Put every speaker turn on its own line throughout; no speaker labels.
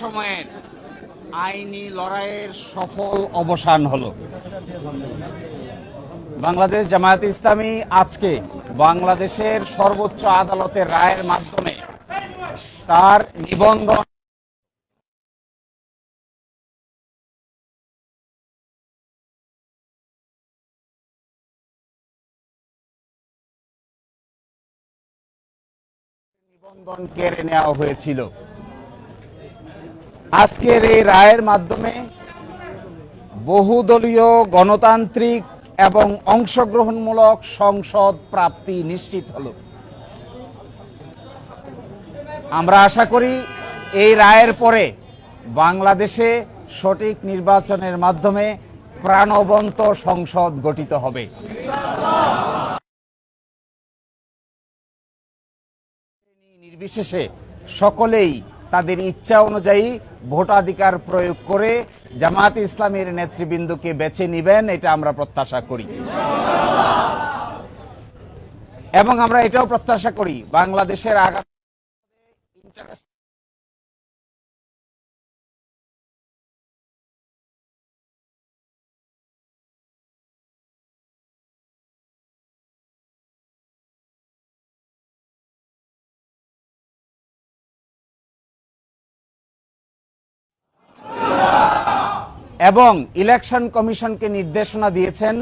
সময়ের আইনি লড়াইয়ের সফল অবসান হলো। বাংলাদেশ জামায়াত ইসলামী আজকে বাংলাদেশের সর্বোচ্চ আদালতের রায়ের মাধ্যমে তার নিবন্ধন নিবন্ধন কেড়ে নেওয়া হয়েছিল। আজকের এই রায়ের মাধ্যমে বহুদলীয় গণতান্ত্রিক এবং অংশগ্রহণমূলক সংসদ প্রাপ্তি নিশ্চিত হলো। আমরা আশা করি এই রায়ের পরে বাংলাদেশে সঠিক নির্বাচনের মাধ্যমে প্রাণবন্ত সংসদ গঠিত হবে। নির্বিশেষে সকলেই তাদের ইচ্ছা অনুযায়ী ভোটাধিকার প্রয়োগ করে জামাত ইসলামের নেতৃবৃন্দকে বেছে নিবেন, এটা আমরা প্রত্যাশা করি। এবং আমরা এটাও প্রত্যাশা করি, বাংলাদেশের আগামী ইন্টারেস্ট এবং ইলেকশন কমিশনকে নির্দেশনা দিয়েছেন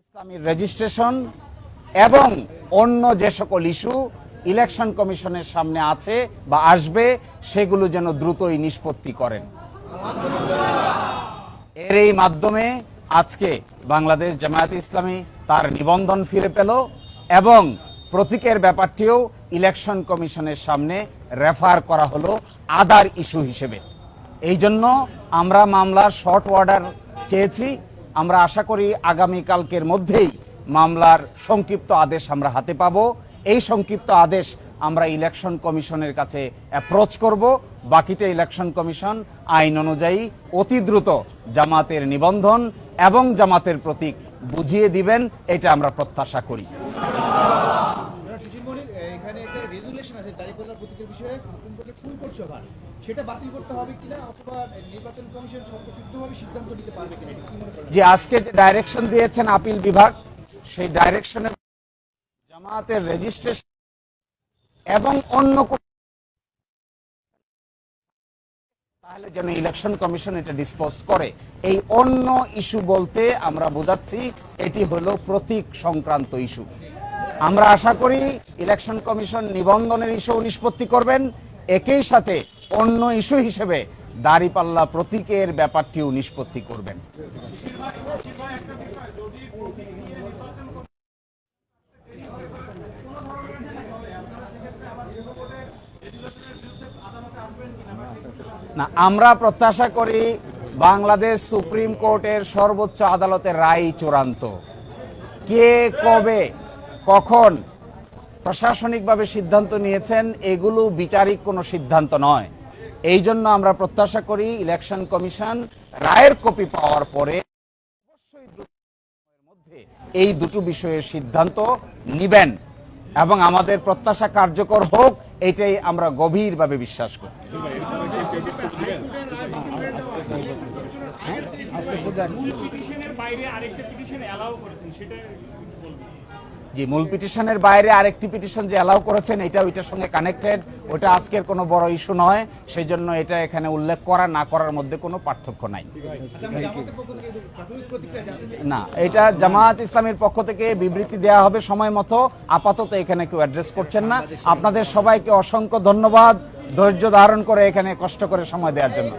ইসলামীর রেজিস্ট্রেশন এবং অন্য যে সকল ইস্যু ইলেকশন কমিশনের সামনে আছে বা আসবে, সেগুলো যেন দ্রুতই নিষ্পত্তি করেন। এর এই মাধ্যমে আজকে বাংলাদেশ জামায়াত ইসলামী তার নিবন্ধন ফিরে পেল এবং প্রতীকের ব্যাপারটিও ইলেকশন কমিশনের সামনে রেফার করা হলো আদার ইস্যু হিসেবে। এই জন্য আমরা মামলার শর্ট অর্ডার চেয়েছি। আমরা আশা করি আগামী কালকের মধ্যেই মামলার সংক্ষিপ্ত আদেশ আমরা হাতে পাব। এই সংক্ষিপ্ত আদেশ আমরা ইলেকশন কমিশনের কাছে অ্যাপ্রোচ করব। বাকিটা ইলেকশন কমিশন আইন অনুযায়ী অতি দ্রুত জামাতের নিবন্ধন এবং জামাতের প্রতীক বুঝিয়ে দিবেন, এটা আমরা প্রত্যাশা করি।
এখানে একটা রেজুলেশন আছে প্রতীকের বিষয়ে।
যে আজকে যে ডাইরেকশন দিয়েছেন আপিল বিভাগ, সেই ডাইরেকশনের জামাতের রেজিস্ট্রেশন এবং অন্য তাহলে যেন ইলেকশন কমিশন এটা ডিসপোজ করে। এই অন্য ইস্যু বলতে আমরা বোঝাচ্ছি, এটি হলো প্রতীক সংক্রান্ত ইস্যু আমরা আশা করি ইলেকশন কমিশন নিবন্ধনের ইস্যু নিষ্পত্তি করবেন। একই সাথে অন্য ইস্যু হিসেবে দাঁড়িপাল্লা প্রতীকের ব্যাপারটিও নিষ্পত্তি করবেন। না, আমরা প্রত্যাশা করি বাংলাদেশ সুপ্রিম কোর্টের সর্বোচ্চ আদালতের রায় চূড়ান্ত। কে, কবে, কখন প্রশাসনিকভাবে সিদ্ধান্ত নিয়েছেন, এগুলো বিচারিক কোনো সিদ্ধান্ত নয়। এই জন্য আমরা প্রত্যাশা করি ইলেকশন কমিশন রায়ের কপি পাওয়ার পরে মধ্যে এই দুটো বিষয়ের সিদ্ধান্ত নিবেন এবং আমাদের প্রত্যাশা কার্যকর হোক এটাই আমরা গভীরভাবে বিশ্বাস করি।
বাইরে আরেকটা পিটিশন অ্যালাউ করেছেন সেটা
যে মূল পিটিশনের বাইরে আরেকটি পিটিশন যে অ্যালাউ করেছেন এটা ওইটার সঙ্গে কানেক্টেড ওটা আজকের কোনো বড় ইস্যু নয় সেই জন্য এটা এখানে উল্লেখ করা না করার মধ্যে কোনো পার্থক্য নাই। না এটা জামাত ইসলামের পক্ষ থেকে বিবৃতি দেওয়া হবে সময় মতো। আপাতত এখানে কেউ অ্যাড্রেস করছেন না। আপনাদের সবাইকে অসংখ্য ধন্যবাদ ধৈর্য ধারণ করে এখানে কষ্ট করে সময় দেওয়ার জন্য।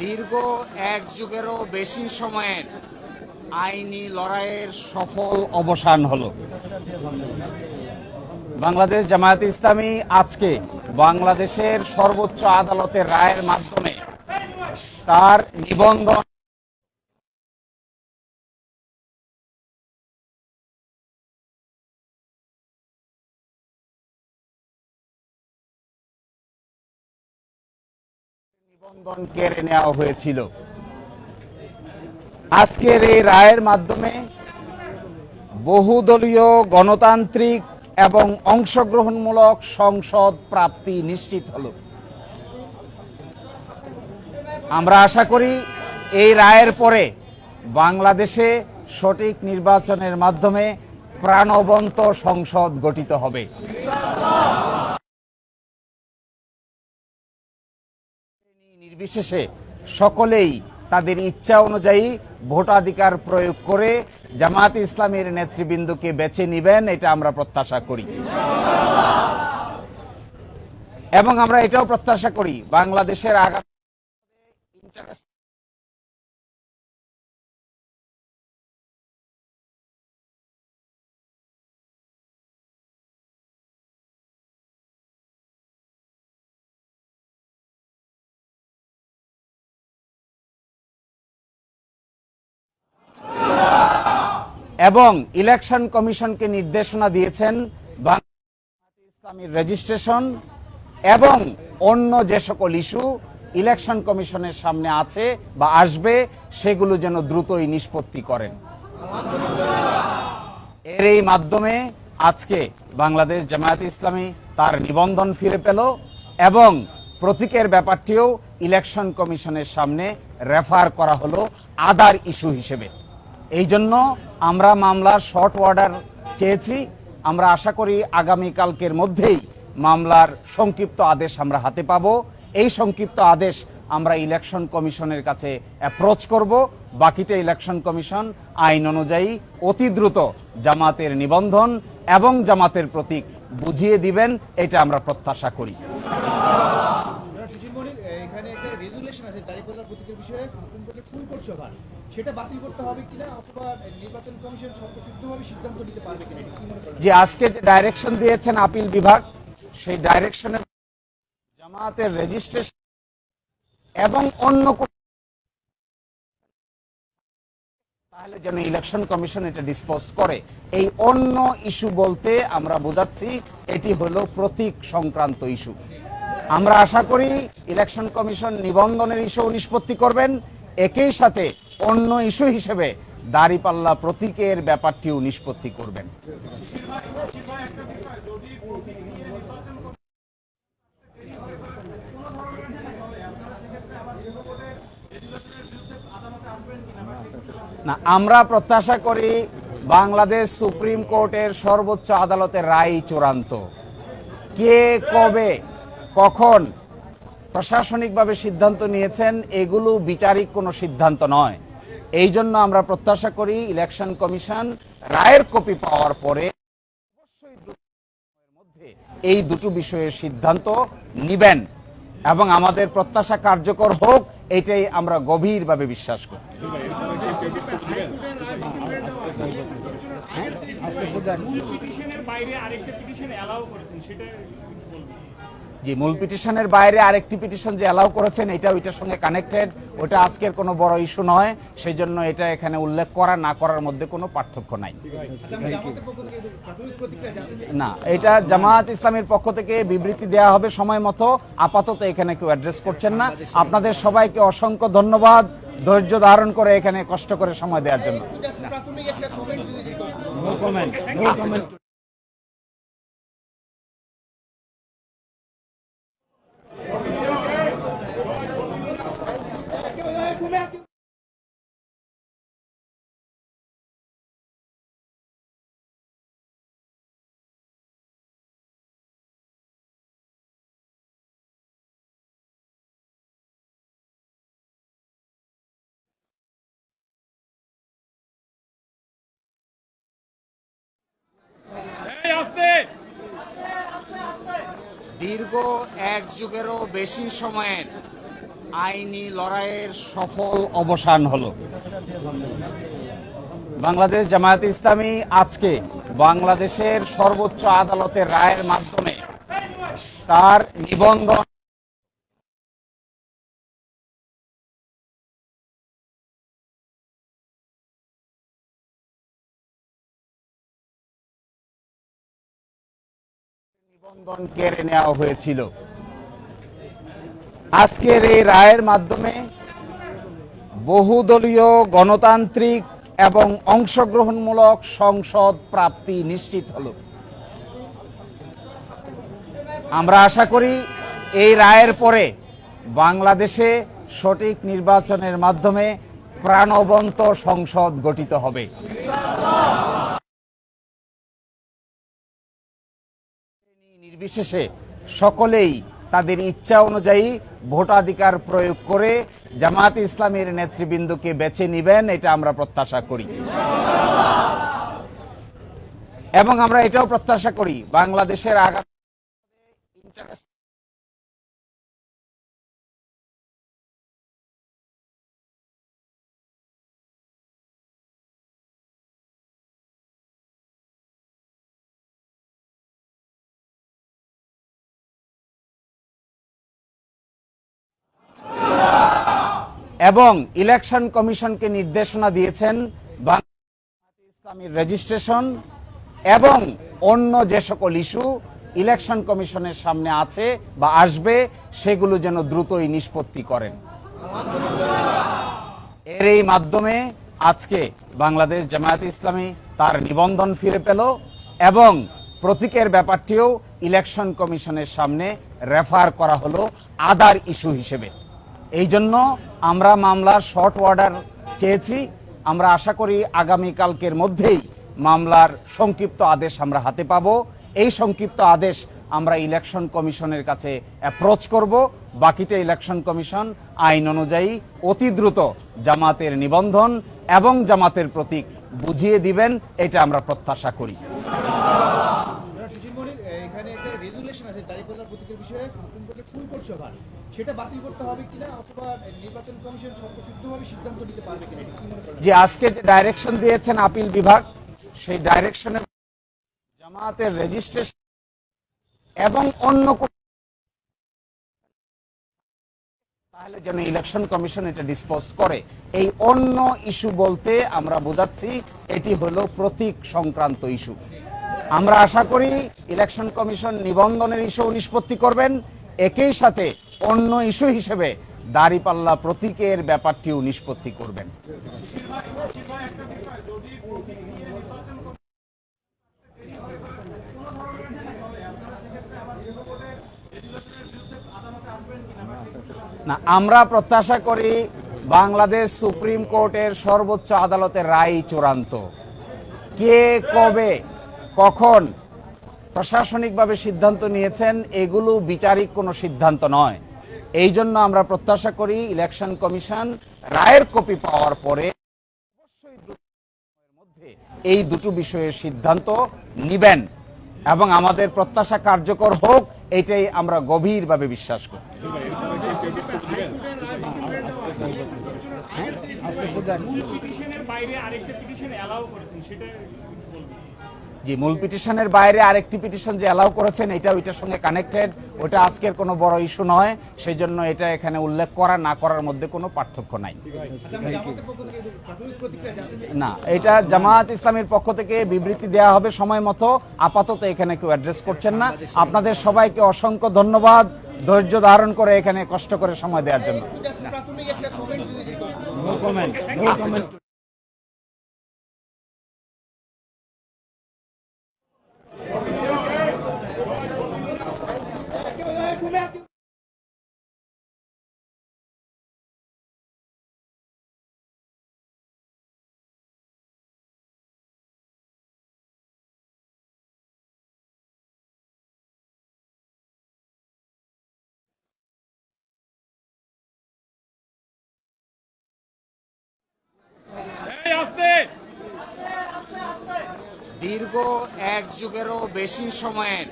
দীর্ঘ এক যুগেরও বেশি সময়ের আইনি লড়াইয়ের সফল অবসান হলো। বাংলাদেশ জামায়াত ইসলামী আজকে বাংলাদেশের সর্বোচ্চ আদালতের রায়ের মাধ্যমে তার নিবন্ধন নিবন্ধন কেড়ে নেওয়া হয়েছিল। আজকের এই রায়ের মাধ্যমে বহুদলীয় গণতান্ত্রিক এবং অংশগ্রহণমূলক সংসদ প্রাপ্তি নিশ্চিত হল। আমরা আশা করি এই রায়ের পরে বাংলাদেশে সঠিক নির্বাচনের মাধ্যমে প্রাণবন্ত সংসদ গঠিত হবে। নির্বিশেষে সকলেই তাদের ইচ্ছা অনুযায়ী ভোটাধিকার প্রয়োগ করে জামাত ইসলামের নেতৃবৃন্দকে বেছে নিবেন, এটা আমরা প্রত্যাশা করি। এবং আমরা এটাও প্রত্যাশা করি, বাংলাদেশের আগামী ইন্টারেস্ট এবং ইলেকশন কমিশনকে নির্দেশনা দিয়েছেন ইসলামীর রেজিস্ট্রেশন এবং অন্য যে সকল ইস্যু ইলেকশন কমিশনের সামনে আছে বা আসবে, সেগুলো যেন দ্রুতই নিষ্পত্তি করেন। এর এই মাধ্যমে আজকে বাংলাদেশ জামায়াত ইসলামী তার নিবন্ধন ফিরে পেল এবং প্রতীকের ব্যাপারটিও ইলেকশন কমিশনের সামনে রেফার করা হলো আদার ইস্যু হিসেবে। এই জন্য আমরা মামলার শর্ট অর্ডার চেয়েছি। আমরা আশা করি আগামী কালকের মধ্যেই মামলার সংক্ষিপ্ত আদেশ আমরা হাতে পাবো। এই সংক্ষিপ্ত আদেশ আমরা ইলেকশন কমিশনের কাছে অ্যাপ্রোচ করব। বাকিটা ইলেকশন কমিশন আইন অনুযায়ী অতি দ্রুত জামাতের নিবন্ধন এবং জামাতের প্রতীক বুঝিয়ে দিবেন, এটা আমরা প্রত্যাশা করি।
এখানে একটা রেজুলেশন আছে বিষয়ে। সেটা বাতিল করতে হবে কিনা অথবা নির্বাচন কমিশন স্বতঃসিদ্ধভাবে সিদ্ধান্ত নিতে পারবে কিনা
যে আজকে যে ডাইরেকশন দিয়েছেন আপিল বিভাগ, সেই জামাতের রেজিস্ট্রেশন এবং অন্য তাহলে যেন ইলেকশন কমিশন এটা ডিসপোজ করে। এই অন্য ইস্যু বলতে আমরা বোঝাচ্ছি এটি হলো প্রতীক সংক্রান্ত ইস্যু আমরা আশা করি ইলেকশন কমিশন নিবন্ধনের ইস্যু নিষ্পত্তি করবেন। একই সাথে অন্য ইস্যু হিসেবে দাঁড়িপাল্লা প্রতীকের ব্যাপারটিও নিষ্পত্তি করবেন। না, আমরা প্রত্যাশা করি বাংলাদেশ সুপ্রিম কোর্টের সর্বোচ্চ আদালতের রায় চূড়ান্ত। কে, কবে, কখন প্রশাসনিকভাবে সিদ্ধান্ত নিয়েছেন এগুলো বিচারিক কোনো সিদ্ধান্ত নয়। এই জন্য আমরা প্রত্যাশা করি ইলেকশন কমিশন রায়ের কপি পাওয়ার পরে মধ্যে এই দুটো বিষয়ের সিদ্ধান্ত নিবেন এবং আমাদের প্রত্যাশা কার্যকর হোক এটাই আমরা গভীরভাবে বিশ্বাস করি।
বাইরে আরেকটা পিটিশন অ্যালাউ করেছেন সেটা
যে মূল পিটিশনের বাইরে আরেকটি পিটিশন যে অ্যালাউ করেছেন এটা ওইটার সঙ্গে কানেক্টেড ওটা আজকের কোনো বড় ইস্যু নয়। সেই জন্য এটা এখানে উল্লেখ করা না করার মধ্যে কোনো পার্থক্য নাই। না এটা জামায়াত ইসলামের পক্ষ থেকে বিবৃতি দেওয়া হবে সময় মতো। আপাতত এখানে কেউ অ্যাড্রেস করছেন না। আপনাদের সবাইকে অসংখ্য ধন্যবাদ ধৈর্য ধারণ করে এখানে কষ্ট করে সময় দেওয়ার জন্য। দীর্ঘ এক যুগেরও বেশি সময়ের আইনি লড়াইয়ের সফল অবসান হলো। বাংলাদেশ জামায়াত ইসলামী আজকে বাংলাদেশের সর্বোচ্চ আদালতের রায়ের মাধ্যমে তার নিবন্ধন নিবন্ধন কেড়ে নেওয়া হয়েছিল। আজকের এই রায়ের মাধ্যমে বহুদলীয় গণতান্ত্রিক এবং অংশগ্রহণমূলক সংসদ প্রাপ্তি নিশ্চিত হল। আমরা আশা করি এই রায়ের পরে বাংলাদেশে সঠিক নির্বাচনের মাধ্যমে প্রাণবন্ত সংসদ গঠিত হবে। নির্বিশেষে সকলেই তাদের ইচ্ছা অনুযায়ী ভোটাধিকার প্রয়োগ করে জামাত ইসলামের নেতৃবৃন্দকে বেছে নিবেন, এটা আমরা প্রত্যাশা করি। এবং আমরা এটাও প্রত্যাশা করি, বাংলাদেশের আগামী এবং ইলেকশন কমিশনকে নির্দেশনা দিয়েছেন ইসলামীর রেজিস্ট্রেশন এবং অন্য যে সকল ইস্যু ইলেকশন কমিশনের সামনে আছে বা আসবে, সেগুলো যেন দ্রুতই নিষ্পত্তি করেন। এর এই মাধ্যমে আজকে বাংলাদেশ জামায়াত ইসলামী তার নিবন্ধন ফিরে পেল এবং প্রতীকের ব্যাপারটিও ইলেকশন কমিশনের সামনে রেফার করা হলো আদার ইস্যু হিসেবে। এই জন্য আমরা মামলার শর্ট অর্ডার চেয়েছি। আমরা আশা করি আগামী কালকের মধ্যেই মামলার সংক্ষিপ্ত আদেশ আমরা হাতে পাবো। এই সংক্ষিপ্ত আদেশ আমরা ইলেকশন কমিশনের কাছে অ্যাপ্রোচ করব। বাকিটা ইলেকশন কমিশন আইন অনুযায়ী অতি দ্রুত জামাতের নিবন্ধন এবং জামাতের প্রতীক বুঝিয়ে দিবেন, এটা আমরা প্রত্যাশা করি
সুজিত মনির এখানে একটা রেজুলেশন আছে দাঁড়িপাল্লার প্রতীকের বিষয়ে সুপ্রিম কোর্টে ফুল কোর্ট সভা সেটা বাতিল করতে হবে কিনা অথবা নির্বাচন কমিশন স্বতঃসিদ্ধভাবে সিদ্ধান্ত নিতে পারবে কিনা
যে আজকে যে ডাইরেকশন দিয়েছেন আপিল বিভাগ, সেই ডাইরেকশনে জামাতের রেজিস্ট্রেশন এবং অন্য তাহলে যেন ইলেকশন কমিশন এটা ডিসপোজ করে। এই অন্য ইস্যু বলতে আমরা বোঝাচ্ছি এটি হলো প্রতীক সংক্রান্ত ইস্যু আমরা আশা করি ইলেকশন কমিশন নিবন্ধনের ইস্যু নিষ্পত্তি করবেন। একই সাথে অন্য ইস্যু হিসেবে দাড়িপাল্লা প্রতীকের ব্যাপারটিও নিষ্পত্তি করবেন। না, আমরা প্রত্যাশা করি বাংলাদেশ সুপ্রিম কোর্টের সর্বোচ্চ আদালতের রায় চূড়ান্ত। কে কবে, কখন প্রশাসনিকভাবে সিদ্ধান্ত নিয়েছেন, এগুলো বিচারিক কোনো সিদ্ধান্ত নয়। এই জন্য আমরা প্রত্যাশা করি ইলেকশন কমিশন রায়ের কপি পাওয়ার পরে অবশ্যই মধ্যে এই দুটো বিষয়ের সিদ্ধান্ত নিবেন এবং আমাদের প্রত্যাশা কার্যকর হোক এটাই আমরা গভীরভাবে বিশ্বাস করি।
বাইরে আরেকটা পিটিশন অ্যালাউ করেছেন? সেটা
যে মূল পিটিশনের বাইরে আরেকটি পিটিশন যে অ্যালাউ করেছেন এটা ওইটার সঙ্গে কানেক্টেড ওটা আজকের কোনো বড় ইস্যু নয় সেই জন্য এটা এখানে উল্লেখ করা না করার মধ্যে কোনো পার্থক্য নাই। না এটা জামায়াত ইসলামের পক্ষ থেকে বিবৃতি দেওয়া হবে সময় মতো। আপাতত এখানে কেউ অ্যাড্রেস করছেন না। আপনাদের সবাইকে অসংখ্য ধন্যবাদ। ধৈর্য ধারণ করে এখানে কষ্ট করে সময় দেওয়ার জন্য। দীর্ঘ এক যুগেরও বেশি সময়ের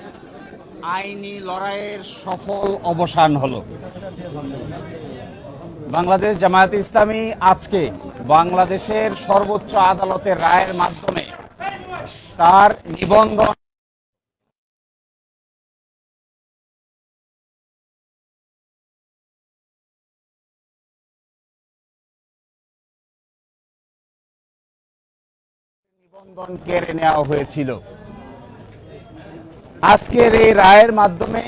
আইনি লড়াইয়ের সফল অবসান হলো। বাংলাদেশ জামায়াত ইসলামী আজকে বাংলাদেশের সর্বোচ্চ আদালতের রায়ের মাধ্যমে তার নিবন্ধন নিবন্ধন কেড়ে নেওয়া হয়েছিল। আজকের এই রায়ের মাধ্যমে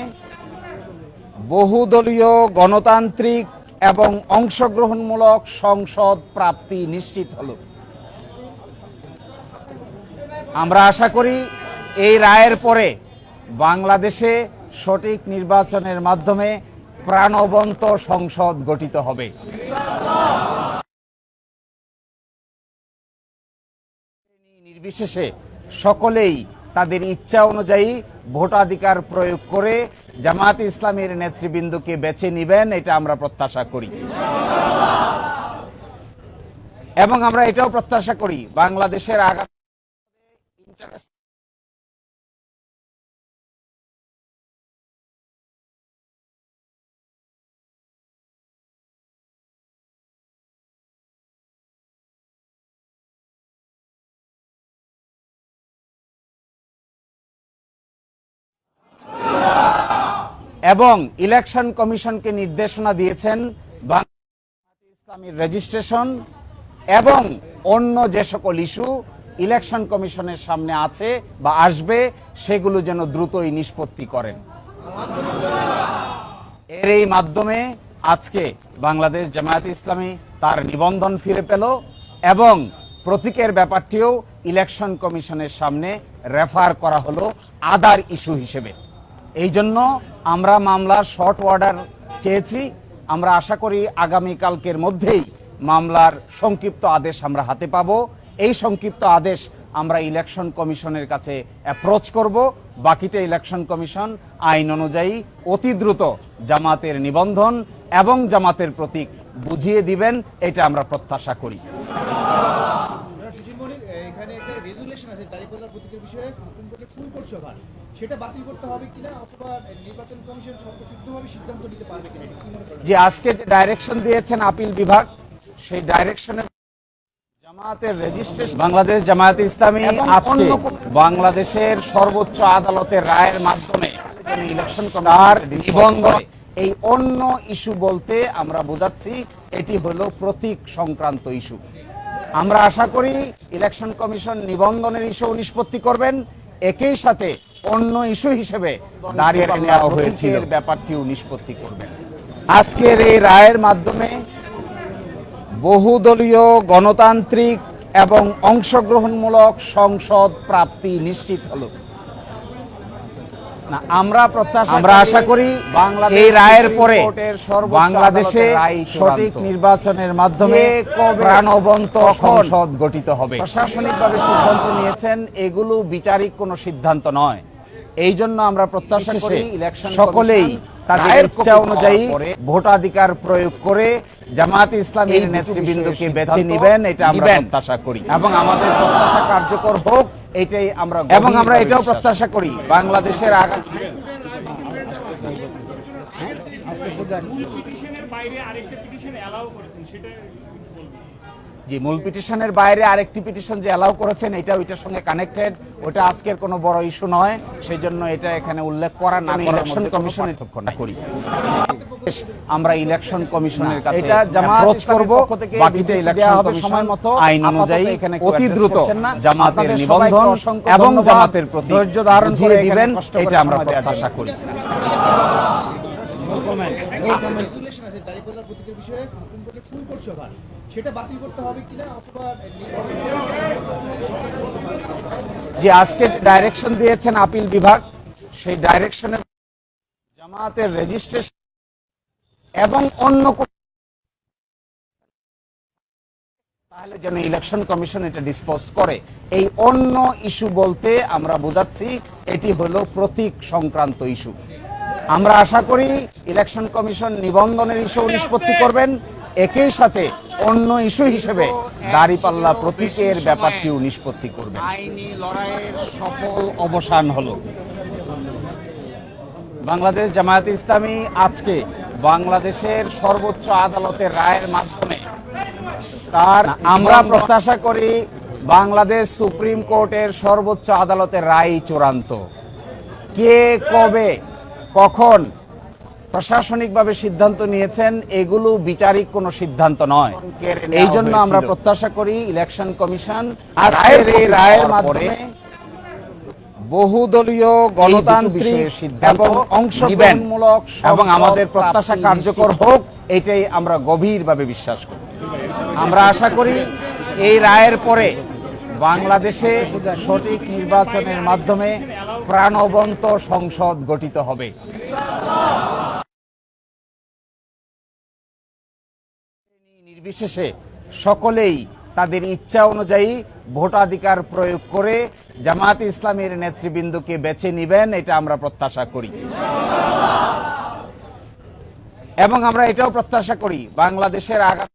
বহুদলীয় গণতান্ত্রিক এবং অংশগ্রহণমূলক সংসদ প্রাপ্তি নিশ্চিত হল। আমরা আশা করি এই রায়ের পরে বাংলাদেশে সঠিক নির্বাচনের মাধ্যমে প্রাণবন্ত সংসদ গঠিত হবে। নির্বিশেষে সকলেই তাদের ইচ্ছা অনুযায়ী ভোটাধিকার প্রয়োগ করে জামাত ইসলামের নেতৃবৃন্দকে বেছে নিবেন, এটা আমরা প্রত্যাশা করি। এবং আমরা এটাও প্রত্যাশা করি, বাংলাদেশের আগামী এবং ইলেকশন কমিশনকে নির্দেশনা দিয়েছেন ইসলামীর রেজিস্ট্রেশন এবং অন্য যে সকল ইস্যু ইলেকশন কমিশনের সামনে আছে বা আসবে, সেগুলো যেন দ্রুতই নিষ্পত্তি করেন। এর এই মাধ্যমে আজকে বাংলাদেশ জামায়াত ইসলামী তার নিবন্ধন ফিরে পেল এবং প্রতীকের ব্যাপারটিও ইলেকশন কমিশনের সামনে রেফার করা হলো আদার ইস্যু হিসেবে। এই জন্য আমরা মামলার শর্ট অর্ডার চেয়েছি। আমরা আশা করি আগামী কালকের মধ্যেই মামলার সংক্ষিপ্ত আদেশ আমরা হাতে পাবো। এই সংক্ষিপ্ত আদেশ আমরা ইলেকশন কমিশনের কাছে অ্যাপ্রোচ করব। বাকিটা ইলেকশন কমিশন আইন অনুযায়ী অতি দ্রুত জামাতের নিবন্ধন এবং জামাতের প্রতীক বুঝিয়ে দিবেন, এটা আমরা প্রত্যাশা করি।
এখানে একটা রেজুলেশন আছে বিষয়ে। সুপ্রিম কোর্টে ফুল কোর্ট সভা সেটা বাতিল করতে হবে কিনা অথবা নির্বাচন কমিশন স্বতঃসিদ্ধভাবে সিদ্ধান্ত নিতে পারবে কিনা এটা কি করেন?
যে আজকে যে ডাইরেকশন দিয়েছেন আপিল বিভাগ সেই ডাইরেকশনে জামায়াতের রেজিস্ট্রেশন বাংলাদেশ জামায়াতে ইসলামী আজকে বাংলাদেশের সর্বোচ্চ আদালতের রায়ের মাধ্যমে ইলেকশন তার নিবন্ধন এই অন্য ইস্যু বলতে আমরা বোঝাচ্ছি এটি হলো প্রতীক সংক্রান্ত ইস্যু আমরা আশা করি ইলেকশন কমিশন নিবন্ধনের ইস্যু নিষ্পত্তি করবেন। একই সাথে অন্য ইস্যু হিসেবে দাঁড়িয়ে নেওয়া হয়েছিল। ব্যাপারটিও নিষ্পত্তি করবেন। আজকের এই রায়ের মাধ্যমে বহুদলীয় গণতান্ত্রিক এবং অংশগ্রহণমূলক সংসদ প্রাপ্তি নিশ্চিত হলো। না আমরা প্রত্যাশা আমরা আশা করি এই রায়ের পরে বাংলাদেশে সঠিক নির্বাচনের মাধ্যমে প্রাণবন্ত সংসদ গঠিত হবে? প্রশাসনিকভাবে সিদ্ধান্ত নিয়েছেন এগুলো বিচারিক কোনো সিদ্ধান্ত নয়। এই জন্য আমরা প্রত্যাশা করি ইলেকশন সকলেই তাদের ইচ্ছা অনুযায়ী ভোটাধিকার প্রয়োগ করে জামাত ইসলামের নেতৃবৃন্দকে বেছে নিবেন এটা আমরা প্রত্যাশা করি। এবং আমাদের প্রত্যাশা কার্যকর হোক এটাই আমরা এবং আমরা এটাও প্রত্যাশা করি। বাংলাদেশের আগামী
বাইরে আরেকটা পিটিশন অ্যালাউ করেছেন সেটা
যে মূল পিটিশনের বাইরে আরেকটি পিটিশন যে অ্যালাউ করেছেন এটা ওইটার সঙ্গে কানেক্টেড। ওটা আজকের কোনো বড় ইস্যু নয়। সেই জন্য এটা এখানে উল্লেখ করা না ইলেকশন কমিশনের না করি। আমরা ইলেকশন কমিশনের কাছে এটা জামাত করব। বাকিটা ইলেকশন হবে সময় মতো। আইন অনুযায়ী এখানে অতি দ্রুত জামাতের নিবন্ধন এবং জামাতের প্রতি ধৈর্য ধারণ করে দিবেন এটা আমরা প্রত্যাশা করি।
দাঁড়িপাল্লার প্রতীকের বিষয়ে?
যে আজকে ডাইরেকশন দিয়েছেন আপিল বিভাগ, সেই ডাইরেকশনে জামাতের রেজিস্ট্রেশন এবং অন্য তাহলে যেন ইলেকশন কমিশন এটা ডিসপোজ করে। এই অন্য ইস্যু বলতে আমরা বোঝাচ্ছি এটি হলো প্রতীক সংক্রান্ত ইস্যু আমরা আশা করি ইলেকশন কমিশন নিবন্ধনের ইস্যু নিষ্পত্তি করবেন। একই সাথে অন্য ইস্যু হিসেবে দাড়িপাল্লা প্রতীকের ব্যাপারটিও নিষ্পত্তি করবে আইনি লড়াইয়ের সফল অবসান হলো। বাংলাদেশ জামায়াত ইসলামী আজকে বাংলাদেশের সর্বোচ্চ আদালতের রায়ের মাধ্যমে তার আমরা প্রত্যাশা করি বাংলাদেশ সুপ্রিম কোর্টের সর্বোচ্চ আদালতের রায় চূড়ান্ত। কে কবে কখন প্রশাসনিকভাবে সিদ্ধান্ত নিয়েছেন এগুলো বিচারিক কোনো সিদ্ধান্ত নয়। এই জন্য আমরা প্রত্যাশা করি ইলেকশন কমিশন এই রায়ের মাধ্যমে বহুদলীয় গণতান্ত্রিক সিদ্ধান্ত অংশগ্রহণমূলক এবং আমাদের প্রত্যাশা কার্যকর হোক এটাই আমরা গভীরভাবে বিশ্বাস করি। আমরা আশা করি এই রায়ের পরে বাংলাদেশে সঠিক নির্বাচনের মাধ্যমে প্রাণবন্ত সংসদ গঠিত হবে। নির্বিশেষে সকলেই তাদের ইচ্ছা অনুযায়ী ভোটাধিকার প্রয়োগ করে জামাত ইসলামের নেতৃবৃন্দকে বেছে নিবেন, এটা আমরা প্রত্যাশা করি। এবং আমরা এটাও প্রত্যাশা করি, বাংলাদেশের আগামী